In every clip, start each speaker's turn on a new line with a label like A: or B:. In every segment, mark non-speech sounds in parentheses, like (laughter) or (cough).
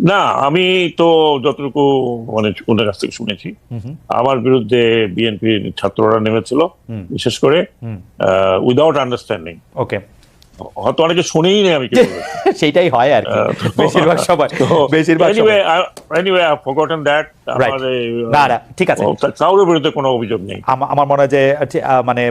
A: না আমি তো যতটুকু মানে ওদের কাছ থেকে শুনেছি আমার বিরুদ্ধে বিএনপির ছাত্ররা নেমেছিল বিশেষ করে উইদাউট আন্ডারস্ট্যান্ডিং
B: ওকে।
A: হয়তো অনেকে শুনেই নেই আমি। (laughs)
B: সেইটাই হয় আর বেশিরভাগ (laughs) সময় বেশিরভাগ
A: anyway anyway I forgotten that.
B: না, না, ঠিক আছে।
A: কারোর বিরুদ্ধে কোনো অভিযোগ নেই।
B: আমার মনে হয় যে মানে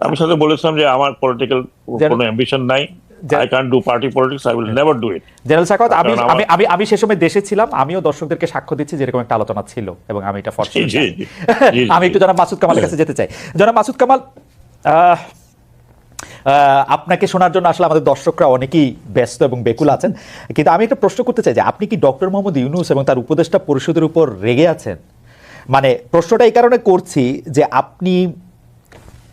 A: আমি সাথে বলেছিলাম যে আমার পলিটিক্যাল কোনো অ্যাম্বিশন নাই। I can do party politics I will never do it
B: general Sakhawat আমি আমি আমি আমি সে সময় দেশে ছিলাম আমিও দর্শকদেরকে সাক্ষ্য দিচ্ছি যেরকম একটা আলোচনা ছিল এবং আমি এটা ফরচুন
A: জি, জি, জি, জি, (laughs)
B: আমি একটু জনাব মাসুদ কামালের কাছে যেতে চাই। জনাব মাসুদ কামাল আহ, আহ, আপনাকে শোনার জন্য আসলে আমাদের দর্শকরা অনেকেই ব্যস্ত এবং বেকুল আছেন। কিন্তু আমি একটা প্রশ্ন করতে চাই যে আপনি কি ডক্টর মোহাম্মদ ইউনুস এবং তার উপদেষ্টা পরিষদের উপর রেগে আছেন? মানে প্রশ্নটা এই কারণে করছি যে আপনি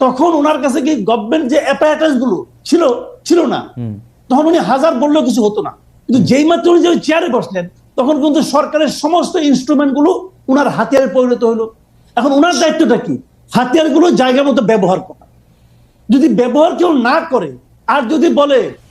C: তখন ওনার কাছে কি গভর্নমেন্ট যে অ্যাপারেটাসগুলো ছিল ছিল না তখন উনি হাজার বললেও কিছু হতো না। কিন্তু যেই মাত্র উনি যে চেয়ারে বসলেন তখন কিন্তু সরকারের সমস্ত ইনস্ট্রুমেন্টগুলো উনার হাতিয়ারে পরিণত হলো। এখন ওনার দায়িত্বটা কি? হাতিয়ারগুলো জায়গা মতো ব্যবহার করা। যদি ব্যবহার কেউ না করে আর যদি বলে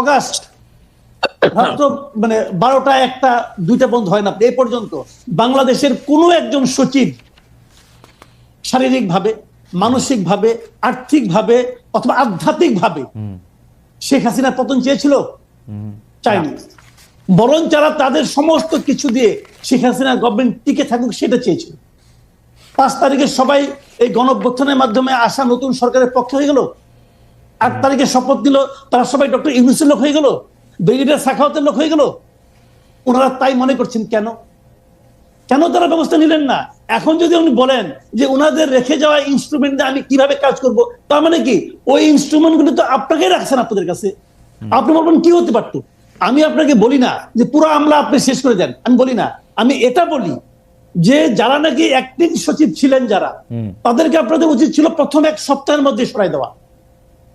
C: অগাস্ট। মানে বারোটা একটা, দুইটা বন্ধ হয় না? এই পর্যন্ত বাংলাদেশের কোনো একজন সচিব শারীরিকভাবে, মানসিকভাবে, আর্থিকভাবে অথবা আধ্যাত্মিকভাবে শেখ হাসিনার পতন চেয়েছিল? চায়নি। বরং যারা তাদের সমস্ত কিছু দিয়ে শেখ হাসিনা গভর্নমেন্ট টিকে থাকুক, সেটা চেয়েছিল। পাঁচ তারিখে সবাই এই গণঅভ্যুত্থানের মাধ্যমে আসা নতুন সরকারের পক্ষে হয়ে গেল? আট তারিখে শপথ দিল তারা সবাই ডক্টর ইউনুসের লোক হয়ে গেল ব্রিগেডিয়ার সাখাওয়াতের লোক হয়ে গেল। ওনারা তাই মনে করছেন কেন? কেন তারা ব্যবস্থা নিলেন না? এখন যদি উনি বলেন যে ওনাদের রেখে যাওয়া ইনস্ট্রুমেন্ট আমি কীভাবে কাজ করব তার মানে কি? ওই ইনস্ট্রুমেন্টগুলো তো আপনাকেই রাখছেন আপনাদের কাছে। আপনি বলবেন কি হতে পারতো? আমি আপনাকে বলি না যে পুরো আমলা আপনি শেষ করে দেন। আমি বলি না। আমি এটা বলি যে যারা নাকি অ্যাক্টিং সচিব ছিলেন যারা তাদেরকে আপনাদের উচিত ছিল প্রথম এক সপ্তাহের মধ্যে সরাই দেওয়া।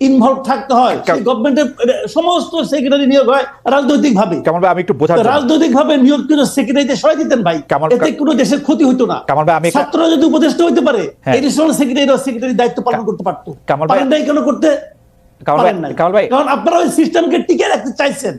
C: ইনভলভ থাকতে হয়। গভর্নমেন্টের সমস্ত সেক্রেটারি নিয়োগ হয় রাজনৈতিক ভাবে
B: কামাল ভাই আমি একটু বোঝাতে
C: রাজনৈতিক ভাবে নিয়োগ কিন্তু সেক্রেটারিতে সরাই দিতেন ভাই। এতে কোনো দেশের ক্ষতি হতো না।
B: কামাল ভাই, আমি
C: ছাত্ররা যদি উপদেষ্টা হইতে পারে। এডিশনাল সেক্রেটারি সেক্রেটারি দায়িত্ব পালন করতে পারতো।
B: কামাল ভাই-
C: কেন করতে? কারণ আপনারা ওই সিস্টেমকে টিকে রাখতে চাইছেন।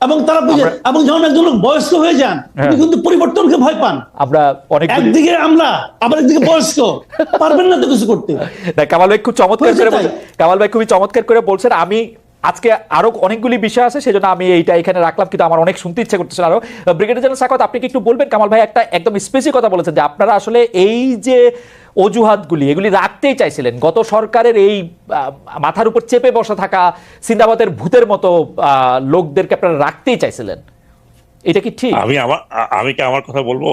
C: এবং তারা বুঝে এবং যখন একজন লোক বয়স্ক হয়ে যান
B: হ্যাঁ।
C: কিন্তু পরিবর্তনকে ভয় পান
B: আমরা অনেক
C: একদিকে আমরা আবার একদিকে বয়স্ক পারবেন না তো কিছু করতে
B: কামাল ভাই খুব চমৎকার করে। কামাল ভাই খুবই চমৎকার করে বলছেন আমি আজকে আরও অনেকগুলি বিষয় আছে সেজন্য আমি এইটা এখানে রাখলাম কিন্তু আমার অনেক শুনতে ইচ্ছে করতেছে আরও। ব্রিগেডিয়ার জেনারেল সাকত আপনি কি একটু বলবেন? কামাল ভাই একটা একদম স্পেসিফিক কথা বলেছেন যে আপনারা আসলে এই যে অজুহাতগুলি এগুলি রাখতেই চাইছিলেন। গত সরকারের এই মাথার উপর চেপে বসা থাকা সিন্দাবাদের ভূতের মতো লোকদেরকে আপনারা রাখতেই চাইছিলেন। এটা কি ঠিক?
A: আমি আমার আমি কি আমার কথা বলব?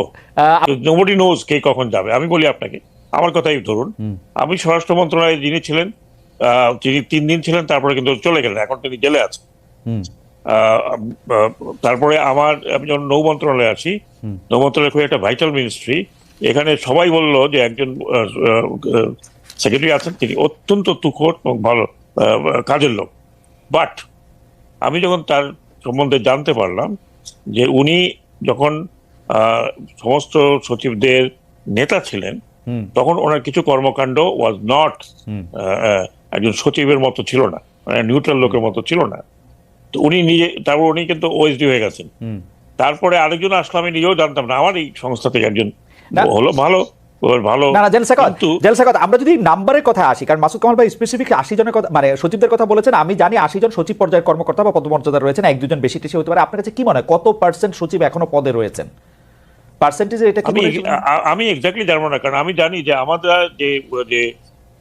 A: নোবডি নোজ কে কখন যাবে। আমি বলি আপনাকে আমার কথাই ধরুন। আমি স্বরাষ্ট্র মন্ত্রণালয়ে যিনি ছিলেন তিনি তিন দিন ছিলেন তারপরে কিন্তু চলে গেলেন এখন তিনি জেলে আছেন। তারপরে আমার আমি যখন নৌ মন্ত্রণালয়ে আসি নৌ মন্ত্রণালয় খুবই একটা ভাইটাল মিনিস্ট্রি এখানে সবাই বলল যে একজন সেক্রেটারি আছেন তিনি অত্যন্ত তুখোর এবং ভালো কাজের লোক। বাট আমি যখন তার সম্বন্ধে জানতে পারলাম যে উনি যখন সমস্ত সচিবদের নেতা ছিলেন তখন ওনার কিছু কর্মকাণ্ড ওয়াজ নট। একজন সচিবের মতো ছিল না মানে নিউট্রাল লোকের মতো ছিল না। তো উনি নিজে তারপর উনি কিন্তু ওএসডি হয়ে গেছেন। তারপরে আরেকজন আসলে আমি নিজেও জানতাম না আমার এই সংস্থা থেকে একজন। হলো ভালো
B: না আমরা যদি নাম্বারের কথা আসি কারণ মাসুদ কামাল ভাই স্পেসিফিক আশি জনের কথা মানে সচিবদের কথা বলেছেন আমি জানি আশি জন সচিব পর্যায়ের কর্মকর্তা বা পদমর্যাদা রয়েছেন এক দুজন বেশি টেশি হতে পারে। আপনার কাছে কি মনে হয় কত পার্সেন্ট সচিব এখনও পদে রয়েছেন? পার্সেন্টেজে এটা কি
A: আমি আমি এক্স্যাক্টলি জানব না কারণ আমি জানি যে আমাদের যে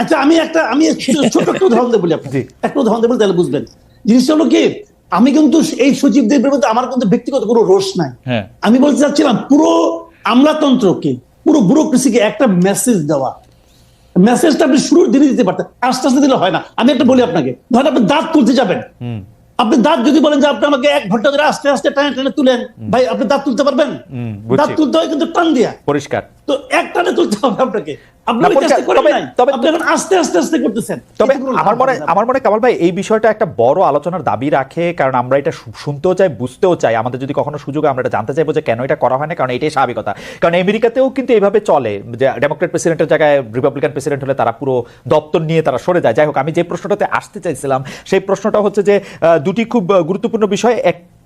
C: আচ্ছা আমি একটা আমি ছোট একটা উদাহরণ দেবো বলি আপনাকে। একটা উদাহরণ দেবো তাহলে বুঝবেন। জিনিসটা হলো কি আমি কিন্তু এই সচিবদের বিরুদ্ধে আমার কিন্তু ব্যক্তিগত কোনো রোষ নাই।
B: হ্যাঁ।
C: আমি বলতে চাচ্ছিলাম পুরো আমলাতন্ত্রকে পুরো ব্যুরোক্রেসিকে একটা মেসেজ দেওয়া। মেসেজটা আপনি শুরুর দিনে দিতে পারতেন আস্তে আস্তে দিলে হয় না। আমি একটা বলি আপনাকে ধরেন আপনি দাঁত তুলতে যাবেন। আপনি দাঁত যদি বলেন যে আপনি আমাকে এক ঘণ্টা ধরে আস্তে আস্তে টানে টানে তুলেন ভাই আপনি দাঁত তুলতে পারবেন? দাঁত তুলতে হয় কিন্তু টান দিয়া।
B: পরিষ্কার।
C: তো এক তুলতে হবে আপনাকে।
B: তবে- আমার মনে আমার মনে কামাল ভাই এই বিষয়টা একটা বড় আলোচনার দাবি রাখে কারণ আমরা এটা শুনতেও চাই বুঝতেও চাই। আমাদের যদি কখনো সুযোগ আমরা এটা জানতে চাইব যে কেন এটা করা হয় না কারণ এটাই স্বাভাবিকতা। কারণ আমেরিকাতেও কিন্তু এইভাবে চলে যে ডেমোক্রেট প্রেসিডেন্টের জায়গায় রিপাবলিকান প্রেসিডেন্ট হলে তারা পুরো দপ্তর নিয়ে তারা সরে যায়। যাই হোক আমি যে প্রশ্নটাতে আসতে চাইছিলাম সেই প্রশ্নটা হচ্ছে যে দুটি খুব গুরুত্বপূর্ণ বিষয়।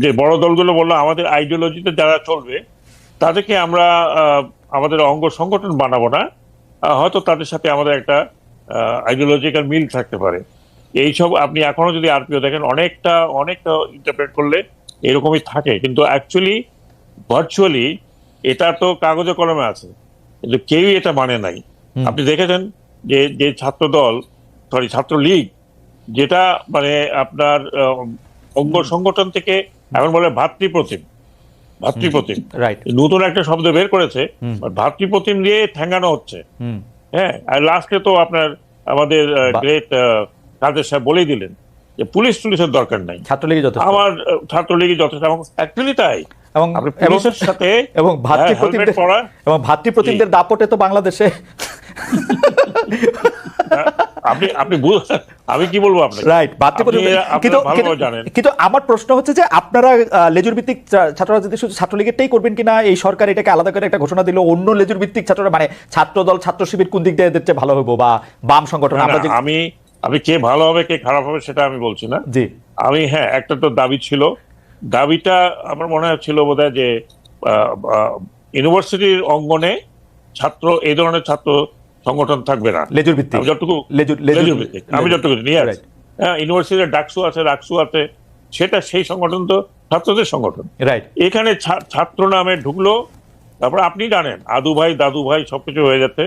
A: যে- বড় দলগুলো বলল আমাদের আইডিওলজিতে যারা চলবে তাদেরকে আমরা আমাদের অঙ্গ সংগঠন বানাবো না। হয়তো তাদের সাথে আমাদের একটা আইডিওলজিক্যাল মিল থাকতে পারে। এইসব আপনি এখনও যদি আরপিও দেখেন অনেকটা অনেকটা ইন্টারপ্রেট করলে এরকমই থাকে। কিন্তু অ্যাকচুয়ালি ভার্চুয়ালি এটা তো কাগজে কলমে আছে। কিন্তু কেউই এটা মানে নাই। আপনি দেখেছেন যে যে ছাত্র দল সরি ছাত্র লীগ যেটা মানে আপনার অঙ্গ সংগঠন থেকে এখন বলে ভাতৃপ্রতিম। ভাতৃপ্রতিম।
B: রাইট
A: নতুন একটা শব্দ বের করেছে ভাতৃপ্রতিম দিয়ে ঠেঙ্গানো হচ্ছে। হ্যাঁ আর লাস্টে তো আপনার আমাদের গ্রেট কাদের সাহেব বলেই দিলেন যে পুলিশ টুলিশের দরকার নাই।
B: ছাত্রলীগই যথেষ্ট।
A: আমার ছাত্রলীগই যথেষ্ট। এবং অ্যাকচুয়ালি তাই।
B: এবং এবং
A: পুলিশের সাথে (laughs)
B: এবং
A: হ্যাঁ,
B: ভাতৃপ্রতিমদের এবং ভাতৃপ্রতিমদের দাপটে তো বাংলাদেশে
A: হ্যাঁ, আপনি আপনি আমি কি বলব আপনাকে?
B: রাইট
A: আপনি-
B: কিন্তু কিন্তু- আমার প্রশ্ন হচ্ছে যে আপনারা লেজুর ভিত্তিক ছাত্র রাজনীতি শুধু ছাত্রলীগেরটাই করবেন কিনা? এই সরকার এটাকে আলাদা করে একটা ঘোষণা দিল অন্য লেজুর ভিত্তিক ছাত্র মানে ছাত্র দল ছাত্র শিবির কোন দিক দিয়ে এদের ভালো হব বা বাম সংগঠন?
A: আমি আমি কে ভালো হবে কে খারাপ হবে সেটা আমি বলছি না।
B: জি।
A: আমি হ্যাঁ একটা তো দাবি ছিল। দাবিটা আমার মনে হচ্ছিল বোধহয় যে ইউনিভার্সিটির অঙ্গনে ছাত্র এই ধরনের ছাত্র সংগঠন থাকবে না।
B: লেজুর ভিত্তিক
A: যতটুকু
B: লেজুর
A: লেজুর ভিত্তিক। আমি যতটুকু নিয়ে. হ্যাঁ ইউনিভার্সিটির ডাকসু আছে রাকসু আছে। সেটা সেই সংগঠন তো ছাত্রদের সংগঠন।
B: রাইট।
A: এখানে ছাত্র নামে ঢুকলো। তারপর আপনি জানেন আদু ভাই দাদু ভাই সবকিছু হয়ে যাচ্ছে।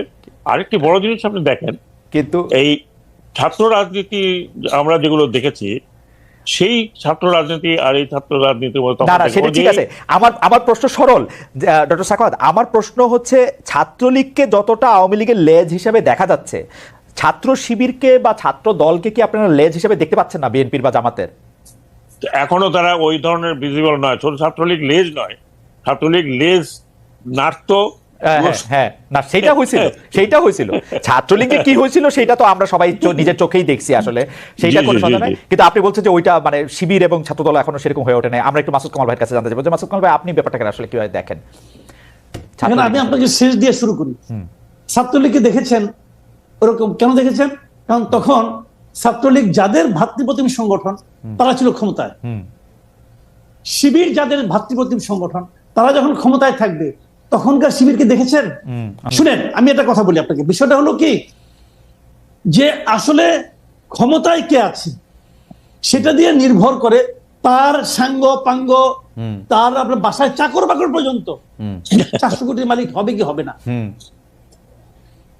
A: আরেকটি বড় জিনিস আপনি দেখেন
B: কিন্তু
A: এই ছাত্র রাজনীতি আমরা যেগুলো দেখেছি সেই ছাত্র রাজনীতি আর এই ছাত্র রাজনীতির মধ্যে
B: না সেটা ঠিক আছে। আমার আমার প্রশ্ন সরল। ডক্টর সাখাওয়াত আমার প্রশ্ন হচ্ছে ছাত্রলীগকে যতটা আওয়ামী লীগের লেজ হিসেবে দেখা যাচ্ছে ছাত্র শিবিরকে বা ছাত্র দলকে কি আপনারা লেজ হিসেবে দেখতে পাচ্ছেন না বিএনপির বা জামাতের?
A: এখনও তারা ওই ধরনের ভিজিবল নয়। ছোট ছাত্রলীগ লেজ নয়। ছাত্রলীগ লেজ নাড়তো
B: হ্যাঁ, হ্যাঁ, না সেটা হয়েছিল সেইটা হয়েছিল। ছাত্রলীগে কি হয়েছিল সেটা তো আমরা সবাই নিজের চোখেই দেখছি আসলে। সেইটা
A: জি,
B: কোনো সন্দেহ নাই কিন্তু আপনি বলছেন যে ওইটা মানে শিবির এবং ছাত্রদল এখনও সেরকম হয়ে ওঠে নাই। আমরা একটু মাসুদ কামাল ভাইয়ের কাছে জানতে চাইব যে মাসুদ কামাল ভাই আপনি ব্যাপারটাকে আসলে কীভাবে দেখেন?
C: আমি আপনাকে শেষ দিয়ে শুরু করি। ছাত্রলীগকে দেখেছেন? ওরকম কেন দেখেছেন? কারণ তখন ছাত্রলীগ যাদের ভাতৃপ্রতিম সংগঠন তারা ছিল ক্ষমতায়। শিবির যাদের ভাতৃপ্রতিম সংগঠন তারা যখন ক্ষমতায় থাকবে তখনকার শিবিরকে দেখেছেন? শুনেন আমি একটা কথা বলি আপনাকে। বিষয়টা হলো কি? যে আসলে ক্ষমতায় কে আছে? সেটা দিয়ে নির্ভর করে তার সাঙ্গ পাঙ্গ তার আপনার বাসায় চাকর বাকর পর্যন্ত চারশো কোটির মালিক হবে কি হবে না?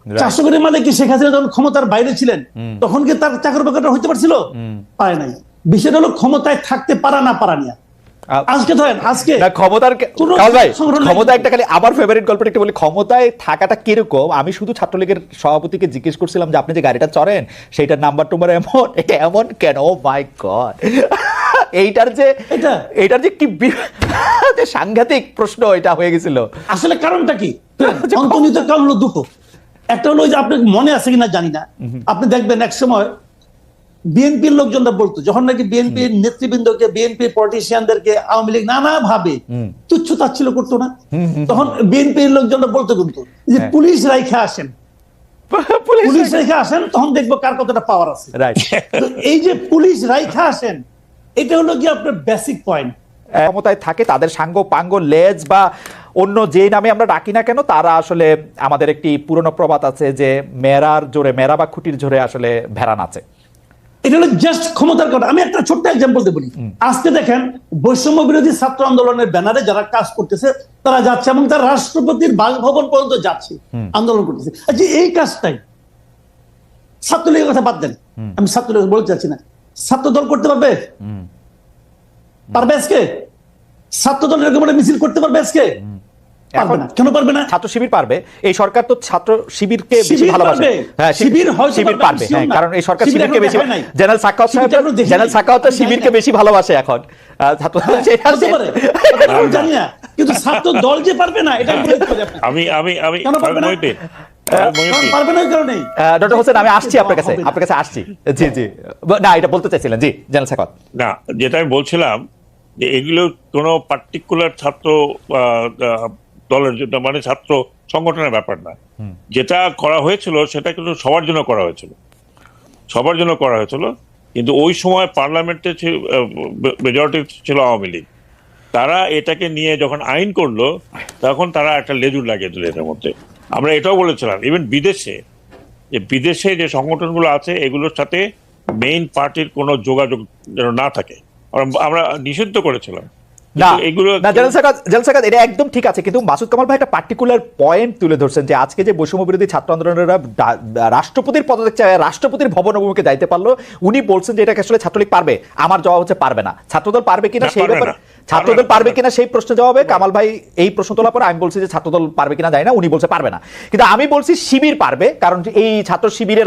C: চারশো কোটি মালিক কি শেখ হাসিনা যখন ক্ষমতার বাইরে ছিলেন তখন কি তার চাকর বাকরটা হইতে পারছিল? পারে নাই। বিষয়টা হলো ক্ষমতায় থাকতে পারা না পারা নিয়ে। আজকে ধরেন আজকে
B: না ক্ষমতার কে-
C: কোনো
B: কামাল ভাই ক্ষমতা একটা খালি আমার ফেভারিট গল্পটা একটু বলি ক্ষমতায় থাকাটা কীরকম? আমি শুধু ছাত্রলীগের সভাপতিকে জিজ্ঞেস করছিলাম যে আপনি যে গাড়িটা চড়েন সেইটার নাম্বার টুম্বার এমন এটা এমন কেন? ও মাই গড এইটার যে? এইটার যে কি (laughs) যে সাংঘাতিক প্রশ্ন এটা হয়ে গেছিল।
C: আসলে কারণটা কি? (laughs) অন্তর্নিহিত কারণ দুটো। একটা হলো ওই যে আপনার মনে আছে কিনা জানি না। আপনি দেখবেন এক সময় বিএনপির লোকজনরা বলতো যখন নাকি বিএনপির নেতৃবৃন্দকে বিএনপি পলিটিশিয়ানদেরকে আওয়ামী লীগ নানা ভাবে তুচ্ছ তাচ্ছিল্য করতো না। তখন বিএনপির লোকজনরা বলতো কিন্তু যে
B: হ্যাঁ।
C: পুলিশ রাইখা আসেন। (laughs) পুলিশ রেখে আসেন তখন দেখব কার কতটা পাওয়ার আছে। এই যে পুলিশ রাইখা আসেন এটা হলো কি আপনার বেসিক পয়েন্ট
B: ক্ষমতায় থাকে তাদের সাঙ্গ পাঙ্গ লেজ বা অন্য যে নামে আমরা ডাকি না কেন তারা আসলে আমাদের একটি পুরনো প্রবাদ আছে যে মেরার জোরে মেরা বা খুঁটির জোরে আসলে ভেড়া নাচে।
C: এটা হলো জাস্ট ক্ষমতার কথা। আমি একটা ছোট্ট এক্সাম্পল দিয়ে বলি। আজকে দেখেন বৈষম্য বিরোধী ছাত্র আন্দোলনের ব্যানারে যারা কাজ করতেছে তারা যাচ্ছে এবং তারা রাষ্ট্রপতির বাসভবন পর্যন্ত যাচ্ছে আন্দোলন করতেছে। আচ্ছা এই কাজটাই। ছাত্রলীগের কথা বাদ দেন। আমি ছাত্রলীগ বলতে চাচ্ছি না। ছাত্র দল করতে পারবে? পারবে আজকে? ছাত্র দল এরকম মিছিল করতে পারবে আজকে?
B: এখন
C: কেন পারবে না?
B: ছাত্র শিবির পারবে। এই সরকার তো ছাত্র শিবিরকে বেশি
C: শিবির
B: ভালোবাসে। হ্যাঁ শিবির
C: শিবির পারবে,
B: পারবে।
C: আমি
B: হ্যাঁ কারণ এই সরকার শিবিরকে বেশি জেনারেল সাকাওয়াত সাহেব
C: শিবিরটা এখনও দেখিনি।
B: জেনারেল সাকাওয়াত শিবিরকে বেশি ভালোবাসে এখন। ছাত্র সেটা-
C: হতে পারে। এটা আমি জানি না। কিন্তু ছাত্র দল যে পারবে না এটা আমি বলতে পারি আপনাকে।
A: আমি আমি আমি
C: কেন পারবে না?
A: মহিউদ্দিন,
C: কারণ
A: মহিউদ্দিন,
C: পারবে না ওই কারণেই।
B: আহ, ডক্টর হোসেন আমি আসছি আপনার কাছে। আপনার কাছে আসছি। জি জি। না এটা বলতে চাইছিলেন। জি জেনারেল সাকাওয়াত।
A: না যেটা আমি বলছিলাম যে এগুলো কোনো পার্টিকুলার ছাত্র দলের জন্য মানে ছাত্র সংগঠনের ব্যাপার না। যেটা করা হয়েছিল সেটা কিন্তু সবার জন্য করা হয়েছিল। সবার জন্য করা হয়েছিল কিন্তু ওই সময় পার্লামেন্টে মেজরিটি ছিল আওয়ামী লীগ। তারা এটাকে নিয়ে যখন আইন করল তখন তারা একটা লেজুর লাগিয়ে দিল এটার মধ্যে। আমরা এটাও বলেছিলাম ইভেন বিদেশে যে বিদেশে যে সংগঠনগুলো আছে এগুলোর সাথে মেইন পার্টির কোনো যোগাযোগ যেন না থাকে। আমরা- আমরা নিষিদ্ধ করেছিলাম।
B: না না জেনারেল সাকাত জেনারেল সাকাত এটা একদম ঠিক আছে কিন্তু মাসুদ কামাল ভাই একটা পার্টিকুলার পয়েন্ট তুলে ধরছেন যে আজকে যে বৈষম্য বিরোধী ছাত্র আন্দোলনেরা রাষ্ট্রপতির পদত্যাগ চায় রাষ্ট্রপতির ভবন অভিমুখে যাইতে পারল উনি বলছেন যে এটাকে আসলে ছাত্রলীগ পারবে? আমার জবাব হচ্ছে পারবে না। ছাত্রদল পারবে কিনা সেই ব্যাপারে। ছাত্রদল
A: পারবে
B: কিনা সেই প্রশ্ন জবাবে কামাল ভাই এই প্রশ্ন তোলার পর আমি বলছি যে ছাত্রদল পারবে কিনা যায় না উনি বলছে পারবে না। কিন্তু আমি বলছি শিবির পারবে কারণ এই ছাত্র শিবিরের